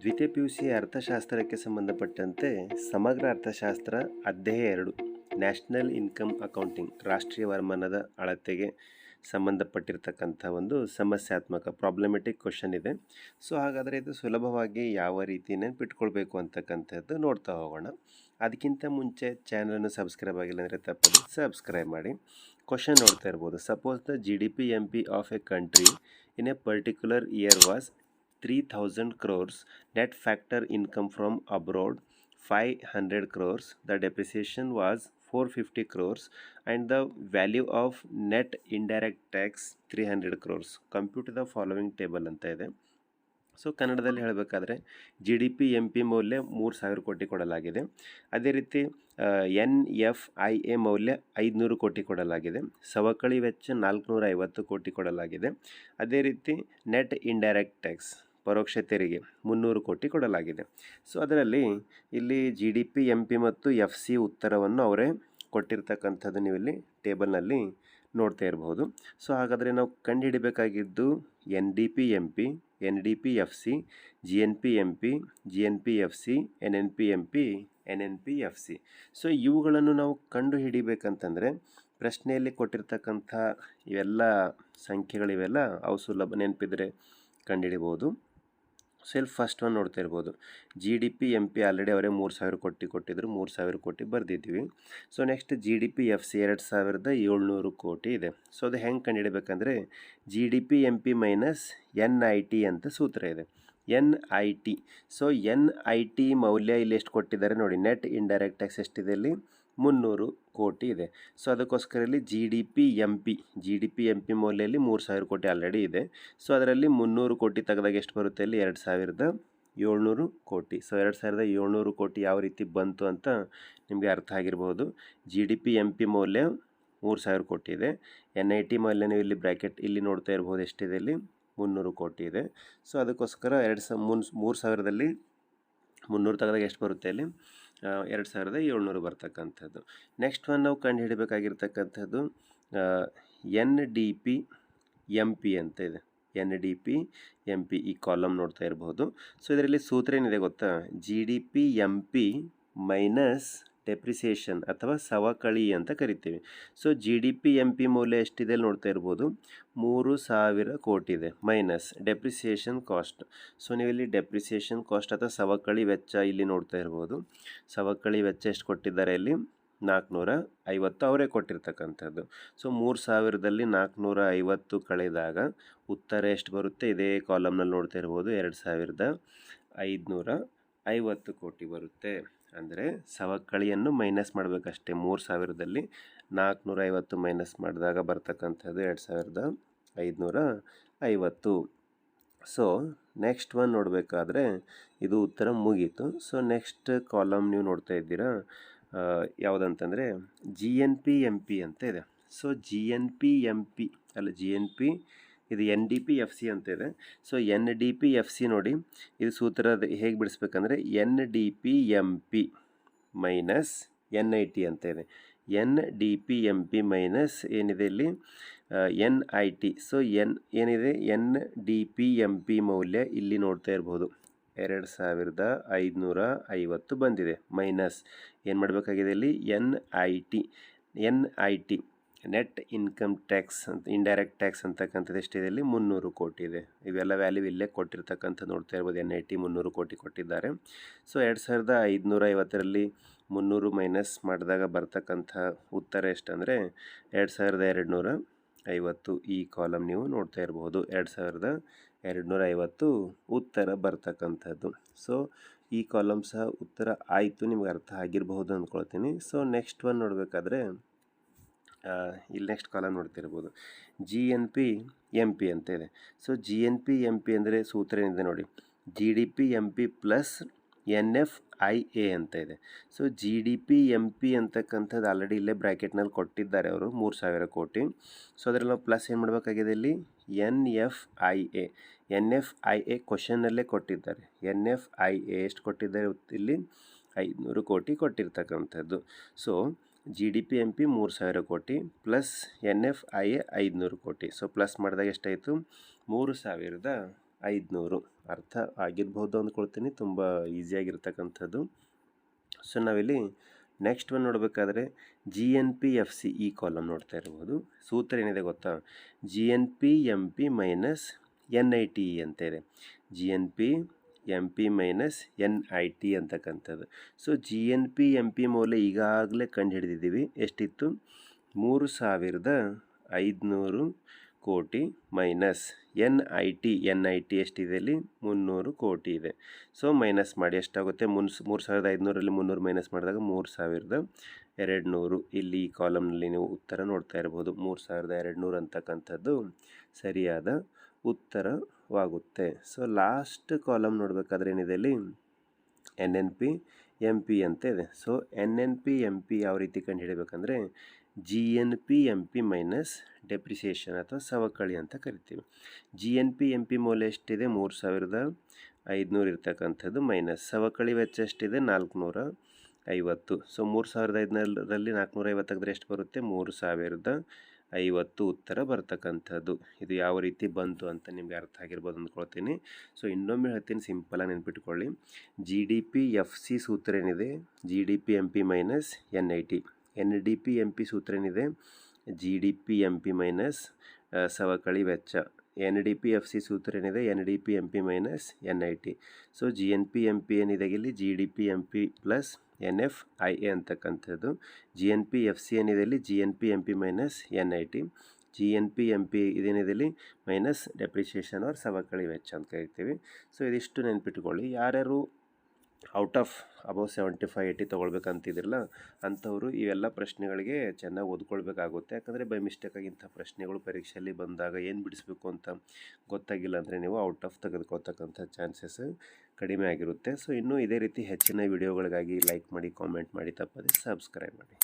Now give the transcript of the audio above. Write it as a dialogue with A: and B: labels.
A: ದ್ವಿತೀಯ P U C ಅರ್ಥಶಾಸ್ತ್ರಕ್ಕೆ ಸಂಬಂಧಪಟ್ಟಂತೆ ಸಮಗ್ರ ಅರ್ಥಶಾಸ್ತ್ರ ಅಧ್ಯಾಯ ಎರಡು, ನ್ಯಾಷನಲ್ ಇನ್ಕಮ್ ಅಕೌಂಟಿಂಗ್, ರಾಷ್ಟ್ರೀಯ ವರಮಾನದ ಅಳತೆಗೆ ಸಂಬಂಧಪಟ್ಟಿರ್ತಕ್ಕಂಥ ಒಂದು ಸಮಸ್ಯಾತ್ಮಕ ಪ್ರಾಬ್ಲಮೆಟಿಕ್ ಕ್ವಶನ್ ಇದೆ. ಸೊ, ಹಾಗಾದರೆ ಇದು ಸುಲಭವಾಗಿ ಯಾವ ರೀತಿ ನೆನ್ಪಿಟ್ಕೊಳ್ಬೇಕು ಅಂತಕ್ಕಂಥದ್ದು ನೋಡ್ತಾ ಹೋಗೋಣ. ಅದಕ್ಕಿಂತ ಮುಂಚೆ ಚಾನಲನ್ನು ಸಬ್ಸ್ಕ್ರೈಬ್ ಆಗಿಲ್ಲ ಅಂದರೆ ತಪ್ಪದೆ ಸಬ್ಸ್ಕ್ರೈಬ್ ಮಾಡಿ. ಕ್ವಶನ್ ನೋಡ್ತಾ ಇರ್ಬೋದು. Suppose the G D P M P of a country in a particular year was three crores, net factor income from abroad 500 crores the depreciation was 450 crores and the value of net indirect tax 300 crores compute the following table ಅಂತ ಇದೆ so ಕನ್ನಡದಲ್ಲಿ ಹೇಳಬೇಕಾದ್ರೆ G D P M P ಮೌಲ್ಯ ಮೂರು ಸಾವಿರ ಕೋಟಿ ಕೊಡಲಾಗಿದೆ ಅದೇ ರೀತಿ ಎನ್ ಎಫ್ ಐ ಎ ಮೌಲ್ಯ ಐದುನೂರು ಕೋಟಿ ಕೊಡಲಾಗಿದೆ ಸವಕಳಿ ವೆಚ್ಚ ನಾಲ್ಕುನೂರ ಐವತ್ತು ಕೋಟಿ ಕೊಡಲಾಗಿದೆ ಅದೇ ರೀತಿ ನೆಟ್ ಇಂಡೈರೆಕ್ಟ್ ಟ್ಯಾಕ್ಸ್ ಪರೋಕ್ಷ ತೆರಿಗೆ ಮುನ್ನೂರು ಕೋಟಿ ಕೊಡಲಾಗಿದೆ. ಸೊ ಅದರಲ್ಲಿ ಇಲ್ಲಿ G D P M P ಮತ್ತು ಎಫ್ ಸಿ ಉತ್ತರವನ್ನು ಅವರೇ ಕೊಟ್ಟಿರ್ತಕ್ಕಂಥದ್ದು ನೀವು ಇಲ್ಲಿ ಟೇಬಲ್ನಲ್ಲಿ ನೋಡ್ತಾ ಇರಬಹುದು ಸೊ ಹಾಗಾದರೆ ನಾವು ಕಂಡುಹಿಡಬೇಕಾಗಿದ್ದು N D P M P N D P F C G N P M P G N P F C N N P M P N N P F C so ಇವುಗಳನ್ನು ನಾವು ಕಂಡು ಹಿಡಿಬೇಕಂತಂದರೆ ಪ್ರಶ್ನೆಯಲ್ಲಿ ಕೊಟ್ಟಿರ್ತಕ್ಕಂಥ ಇವೆಲ್ಲ ಸಂಖ್ಯೆಗಳಿವೆಲ್ಲ ಅವು ಸುಲಭ ನೆನಪಿದ್ರೆ ಕಂಡುಹಿಡಿಬೋದು. So ಇಲ್ಲಿ ಫಸ್ಟ್ ಒನ್ ನೋಡ್ತಾ ಇರ್ಬೋದು. G D P M P already ಅವರೇ ಮೂರು ಸಾವಿರ ಕೋಟಿ ಕೊಟ್ಟಿದ್ರು, ಮೂರು ಸಾವಿರ ಕೋಟಿ ಬರೆದಿದ್ದೀವಿ so next G D P F C ಎರಡು ಸಾವಿರದ ಏಳ್ನೂರು ಕೋಟಿ ಇದೆ. ಸೊ ಅದು ಹೆಂಗೆ ಕಂಡುಹಿಡಬೇಕಂದ್ರೆ G D P M P minus N I T ಅಂತ ಸೂತ್ರ ಇದೆ. N I T so N I T ಮೌಲ್ಯ ಇಲ್ಲಿ ಎಷ್ಟು ಕೊಟ್ಟಿದ್ದಾರೆ ನೋಡಿ ನೆಟ್ ಇಂಡೈರೆಕ್ಟ್ ಟ್ಯಾಕ್ಸ್ ಎಷ್ಟಿದೆ ಇಲ್ಲಿ? ಮುನ್ನೂರು ಕೋಟಿ ಇದೆ. ಸೊ ಅದಕ್ಕೋಸ್ಕರ ಇಲ್ಲಿ G D P M P G D P M P ಮೌಲ್ಯಲ್ಲಿ ಮೂರು ಸಾವಿರ ಕೋಟಿ ಆಲ್ರೆಡಿ ಇದೆ. ಸೊ ಅದರಲ್ಲಿ ಮುನ್ನೂರು ಕೋಟಿ ತೆಗೆದಾಗ ಎಷ್ಟು ಬರುತ್ತೆ ಇಲ್ಲಿ ಎರಡು ಸಾವಿರದ ಏಳ್ನೂರು ಕೋಟಿ. ಸೊ ಎರಡು ಸಾವಿರದ ಏಳ್ನೂರು ಕೋಟಿ ಯಾವ ರೀತಿ ಬಂತು ಅಂತ ನಿಮಗೆ ಅರ್ಥ ಆಗಿರ್ಬೋದು. G D P M P ಮೌಲ್ಯ ಮೂರು ಸಾವಿರ ಕೋಟಿ ಇದೆ. ಎನ್ ಐ ಟಿ ಮೌಲ್ಯ ನೀವು ಇಲ್ಲಿ ಬ್ರ್ಯಾಕೆಟ್ ಇಲ್ಲಿ ನೋಡ್ತಾ ಇರ್ಬೋದು ಎಷ್ಟಿದೆ ಇಲ್ಲಿ? ಮುನ್ನೂರು ಕೋಟಿ ಇದೆ. ಸೊ ಅದಕ್ಕೋಸ್ಕರ ಎರಡು ಸ ಮುನ್ ಮೂರು ಸಾವಿರದಲ್ಲಿ ಮುನ್ನೂರು ತೆಗೆದಾಗ ಎಷ್ಟು ಬರುತ್ತೆ ಇಲ್ಲಿ ಎರಡು ಸಾವಿರದ ಏಳ್ನೂರು ಬರ್ತಕ್ಕಂಥದ್ದು. ನೆಕ್ಸ್ಟ್ ಒನ್ ನಾವು ಕಂಡು ಹಿಡಬೇಕಾಗಿರ್ತಕ್ಕಂಥದ್ದು N D P M P ಅಂತ ಇದೆ. N D P M P ಈ ಕಾಲಮ್ ನೋಡ್ತಾ ಇರ್ಬೋದು. ಸೊ ಇದರಲ್ಲಿ ಸೂತ್ರ ಏನಿದೆ ಗೊತ್ತಾ? G D P M P minus depreciation ಅಥವಾ ಸವಕಳಿ ಅಂತ ಕರಿತೀವಿ. So G D P M P ಮೌಲ್ಯ ಎಷ್ಟಿದೆ ನೋಡ್ತಾ ಇರ್ಬೋದು? ಮೂರು ಸಾವಿರ ಕೋಟಿ ಇದೆ ಮೈನಸ್ ಡೆಪ್ರಿಸಿಯೇಷನ್ ಕಾಸ್ಟ್ ಸೊ ನೀವು ಇಲ್ಲಿ ಡೆಪ್ರಿಸಿಯೇಷನ್ ಕಾಸ್ಟ್ ಅಥವಾ ಸವಕಳಿ ವೆಚ್ಚ ಇಲ್ಲಿ ನೋಡ್ತಾ ಇರ್ಬೋದು. ಸವಕಳಿ ವೆಚ್ಚ ಎಷ್ಟು ಕೊಟ್ಟಿದ್ದಾರೆ ಇಲ್ಲಿ? ನಾಲ್ಕುನೂರ ಐವತ್ತು ಅವರೇ ಕೊಟ್ಟಿರ್ತಕ್ಕಂಥದ್ದು. ಸೊ ಮೂರು ಸಾವಿರದಲ್ಲಿ ನಾಲ್ಕುನೂರ ಐವತ್ತು ಕಳೆದಾಗ ಉತ್ತರ ಎಷ್ಟು ಬರುತ್ತೆ? ಇದೇ ಕಾಲಮ್ನಲ್ಲಿ ನೋಡ್ತಾ ಇರ್ಬೋದು, ಎರಡು ಸಾವಿರದ ಐದುನೂರ ಐವತ್ತು ಕೋಟಿ ಬರುತ್ತೆ. ಅಂದರೆ ಸವಕಳಿಯನ್ನು ಮೈನಸ್ ಮಾಡಬೇಕಷ್ಟೇ. ಮೂರು ಸಾವಿರದಲ್ಲಿ ನಾಲ್ಕುನೂರ ಐವತ್ತು ಮೈನಸ್ ಮಾಡಿದಾಗ ಬರ್ತಕ್ಕಂಥದ್ದು ಎರಡು ಸಾವಿರದ ಐದುನೂರ ಐವತ್ತು. ಸೊ ನೆಕ್ಸ್ಟ್ ಒನ್ ನೋಡಬೇಕಾದ್ರೆ ಇದು ಉತ್ತರ ಮುಗೀತು. ಸೊ ನೆಕ್ಸ್ಟ್ ಕಾಲಮ್ ನೀವು ನೋಡ್ತಾ ಇದ್ದೀರಾ ಯಾವುದಂತಂದರೆ G N P M P ಅಂತ ಇದೆ. So G N P M P ಅಲ್ಲ ಜಿ ಎನ್ ಪಿ ಇದು N D P F C ಅಂತ ಇದೆ so, N D P F C ನೋಡಿ, ಇದು ಸೂತ್ರ ಹೇಗೆ ಬಿಡಿಸ್ಬೇಕಂದ್ರೆ N D P M P minus N I T ಅಂತ ಇದೆ N D P M P minus ಏನಿದೆ ಇಲ್ಲಿ? N I T. So, N ಏನಿದೆ? N D P M P ಮೌಲ್ಯ ಇಲ್ಲಿ ನೋಡ್ತಾ ಇರ್ಬೋದು. ಎರಡು ಸಾವಿರದ ಐದುನೂರ ಐವತ್ತು ಬಂದಿದೆ ಮೈನಸ್. ಏನು ಮಾಡಬೇಕಾಗಿದೆ ಇಲ್ಲಿ? N I T. N I T. Net income tax ಅಂತ ಇಂಡೈರೆಕ್ಟ್ ಟ್ಯಾಕ್ಸ್ ಅಂತಕ್ಕಂಥದ್ದು ಎಷ್ಟಿದೆ ಇಲ್ಲಿ? ಮುನ್ನೂರು ಕೋಟಿ ಇದೆ. ಇವೆಲ್ಲ ವ್ಯಾಲ್ಯೂ ಇಲ್ಲೇ ಕೊಟ್ಟಿರ್ತಕ್ಕಂಥ ನೋಡ್ತಾ ಇರ್ಬೋದು ಎನ್ ಐ ಟಿ ಮುನ್ನೂರು ಕೋಟಿ ಕೊಟ್ಟಿದ್ದಾರೆ. ಸೊ ಎರಡು ಸಾವಿರದ ಐದುನೂರ ಐವತ್ತರಲ್ಲಿ ಮುನ್ನೂರು ಮೈನಸ್ ಮಾಡಿದಾಗ ಬರ್ತಕ್ಕಂಥ ಉತ್ತರ ಎಷ್ಟಂದರೆ, ಎರಡು ಸಾವಿರದ ಎರಡು ನೂರ ಐವತ್ತು ಈ ಕಾಲಮ್ ನೀವು ನೋಡ್ತಾ ಇರಬಹುದು ಎರಡು ಸಾವಿರದ ಎರಡುನೂರ ಐವತ್ತು ಉತ್ತರ ಬರ್ತಕ್ಕಂಥದ್ದು. ಸೊ ಈ ಕಾಲಮ್ ಸಹ ಉತ್ತರ ಆಯಿತು, ನಿಮ್ಗೆ ಅರ್ಥ ಆಗಿರಬಹುದು ಅಂದ್ಕೊಳ್ತೀನಿ. ಸೊ ನೆಕ್ಸ್ಟ್ ಒನ್ ನೋಡಬೇಕಾದ್ರೆ ಇಲ್ಲಿ ನೆಕ್ಸ್ಟ್ ಕಾಲಮ್ ನೋಡ್ತಿರ್ಬೋದು. G N P M P ಅಂತ ಇದೆ. So G N P M P ಅಂದರೆ ಸೂತ್ರ ಏನಿದೆ ನೋಡಿ. G D P M P plus N F I A ಅಂತ ಇದೆ. So G D P M P ಅಂತಕ್ಕಂಥದ್ದು ಆಲ್ರೆಡಿ ಇಲ್ಲೇ ಬ್ರ್ಯಾಕೆಟ್ನಲ್ಲಿ ಕೊಟ್ಟಿದ್ದಾರೆ ಅವರು, ಮೂರು ಸಾವಿರ ಕೋಟಿ. ಸೊ ಅದರಲ್ಲಿ ನಾವು ಪ್ಲಸ್ ಏನು ಮಾಡಬೇಕಾಗಿದೆ ಇಲ್ಲಿ? N F I A N F I A ಕ್ವಶನ್ನಲ್ಲೇ ಕೊಟ್ಟಿದ್ದಾರೆ. ಎನ್ ಎಫ್ ಐ ಎ ಎಷ್ಟು ಕೊಟ್ಟಿದ್ದಾರೆ ಇಲ್ಲಿ? ಐದುನೂರು ಕೋಟಿ ಕೊಟ್ಟಿರ್ತಕ್ಕಂಥದ್ದು. So G D P M P ಮೂರು ಸಾವಿರ ಕೋಟಿ plus N F I A ಐದುನೂರು ಕೋಟಿ. ಸೊ ಪ್ಲಸ್ ಮಾಡಿದಾಗ ಎಷ್ಟಾಯಿತು? ಮೂರು ಸಾವಿರದ ಐದುನೂರು. ಅರ್ಥ ಆಗಿರ್ಬೋದು ಅಂದ್ಕೊಳ್ತೀನಿ. ತುಂಬ ಈಸಿಯಾಗಿರ್ತಕ್ಕಂಥದ್ದು ಸೊ ನಾವಿಲ್ಲಿ ನೆಕ್ಸ್ಟ್ ಒನ್ ನೋಡಬೇಕಾದ್ರೆ G N P F C ಈ ಕಾಲಮ್ ನೋಡ್ತಾ ಇರ್ಬೋದು. ಸೂತ್ರ ಏನಿದೆ ಗೊತ್ತಾ? G N P M P minus N I T E ಅಂತ ಇದೆ. G N P M P minus N I T ಅಂತಕ್ಕಂಥದ್ದು. So G N P M P ಮೌಲ್ಯ ಈಗಾಗಲೇ ಕಂಡು ಹಿಡಿದಿದ್ದೀವಿ ಎಷ್ಟಿತ್ತು? ಮೂರು ಸಾವಿರದ ಐದುನೂರು ಕೋಟಿ minus N I T N I T ಎಷ್ಟಿದೆ ಅಲ್ಲಿ ಮುನ್ನೂರು ಕೋಟಿ ಇದೆ. ಸೊ ಮೈನಸ್ ಮಾಡಿ ಎಷ್ಟಾಗುತ್ತೆ? ಮುನ್ ಮೂರು ಸಾವಿರದ ಐದುನೂರಲ್ಲಿ ಮುನ್ನೂರು ಮೈನಸ್ ಮಾಡಿದಾಗ ಮೂರು ಸಾವಿರದ ಎರಡು ನೂರು ಇಲ್ಲಿ ಈ ಕಾಲಮ್ನಲ್ಲಿ ನೀವು ಉತ್ತರ ನೋಡ್ತಾ ಇರ್ಬೋದು. ಮೂರು ಸಾವಿರದ ಎರಡು ನೂರು ಅಂತಕ್ಕಂಥದ್ದು ಸರಿಯಾದ ಉತ್ತರವಾಗುತ್ತೆ ಸೊ ಲಾಸ್ಟ್ ಕಾಲಮ್ ನೋಡಬೇಕಾದ್ರೆ ಏನಿದೆ ಇಲ್ಲಿ? N N P M P ಅಂತ ಇದೆ. So N N P M P ಯಾವ ರೀತಿ ಕಂಡು ಹಿಡಿಬೇಕಂದ್ರೆ G N P M P minus depreciation ಅಥವಾ ಸವಕಳಿ ಅಂತ ಕರಿತೀವಿ. G N P M P ಮೌಲ್ಯ ಎಷ್ಟಿದೆ? ಮೂರು ಸಾವಿರದ ಐದುನೂರು ಇರ್ತಕ್ಕಂಥದ್ದು ಮೈನಸ್ ಸವಕಳಿ ವೆಚ್ಚ ಎಷ್ಟಿದೆ? ನಾಲ್ಕುನೂರ ಐವತ್ತು ಸೊ ಮೂರು ಸಾವಿರದ ಐದುನೂರಲ್ಲಿ ನಾಲ್ಕುನೂರ ಐವತ್ತಾಗಿದ್ರೆ ತೆಗೆದ್ರೆ ಎಷ್ಟು ಬರುತ್ತೆ? ಮೂರು ಸಾವಿರದ ಐವತ್ತು ಉತ್ತರ ಬರ್ತಕ್ಕಂಥದ್ದು. ಇದು ಯಾವ ರೀತಿ ಬಂತು ಅಂತ ನಿಮಗೆ ಅರ್ಥ ಆಗಿರ್ಬೋದು ಅಂದ್ಕೊಳ್ತೀನಿ. ಸೊ ಇನ್ನೊಮ್ಮೆ ಹೇಳ್ತೀನಿ ಸಿಂಪಲಾಗಿ ನೆನ್ಪಿಟ್ಕೊಳ್ಳಿ. G D P F C ಸೂತ್ರ ಏನಿದೆ? G D P M P minus N I T N D P M P ಸೂತ್ರ ಏನಿದೆ? G D P M P minus ಸವಕಳಿ ವೆಚ್ಚ. N D P F C ಸೂತ್ರ ಏನಿದೆ? N D P M P minus N I T so G N P M P ಏನಿದೆ ಇಲ್ಲಿ? G D P M P plus N F I A ಅಂತಕ್ಕಂಥದ್ದು. G N P, F C ಏನಿದೆ ಇಲ್ಲಿ? G N P M P minus N I T. G N P M P ಇದೇನಿದೆ ಇಲ್ಲಿ? Minus depreciation ಅವ್ರ ಸವಕಳಿ ವೆಚ್ಚ ಅಂತ ಕರಿತೀವಿ. So, ಇದಿಷ್ಟು ನೆನ್ಪಿಟ್ಕೊಳ್ಳಿ. ಯಾರ್ಯಾರು out of above seventy five, eighty ತೊಗೊಳ್ಬೇಕಂತಿದ್ರಲ್ಲ ಅಂಥವರು ಇವೆಲ್ಲ ಪ್ರಶ್ನೆಗಳಿಗೆ ಚೆನ್ನಾಗಿ ಓದ್ಕೊಳ್ಬೇಕಾಗುತ್ತೆ. ಯಾಕಂದರೆ ಬೈ ಮಿಸ್ಟೇಕಾಗಿ ಇಂಥ ಪ್ರಶ್ನೆಗಳು ಪರೀಕ್ಷೆಯಲ್ಲಿ ಬಂದಾಗ ಏನು ಬಿಡಿಸ್ಬೇಕು ಅಂತ ಗೊತ್ತಾಗಿಲ್ಲ ಅಂದರೆ ನೀವು ಔಟ್ ಆಫ್ ತೆಗೆದುಕೊಳ್ತಕ್ಕಂಥ ಚಾನ್ಸಸ್ ಕಡಿಮೆ ಆಗಿರುತ್ತೆ. ಸೊ, ಇನ್ನೂ ಇದೇ ರೀತಿ ಹೆಚ್ಚಿನ ವಿಡಿಯೋಗಳಿಗಾಗಿ ಲೈಕ್ ಮಾಡಿ, ಕಾಮೆಂಟ್ ಮಾಡಿ, ತಪ್ಪದೆ ಸಬ್ಸ್ಕ್ರೈಬ್ ಮಾಡಿ.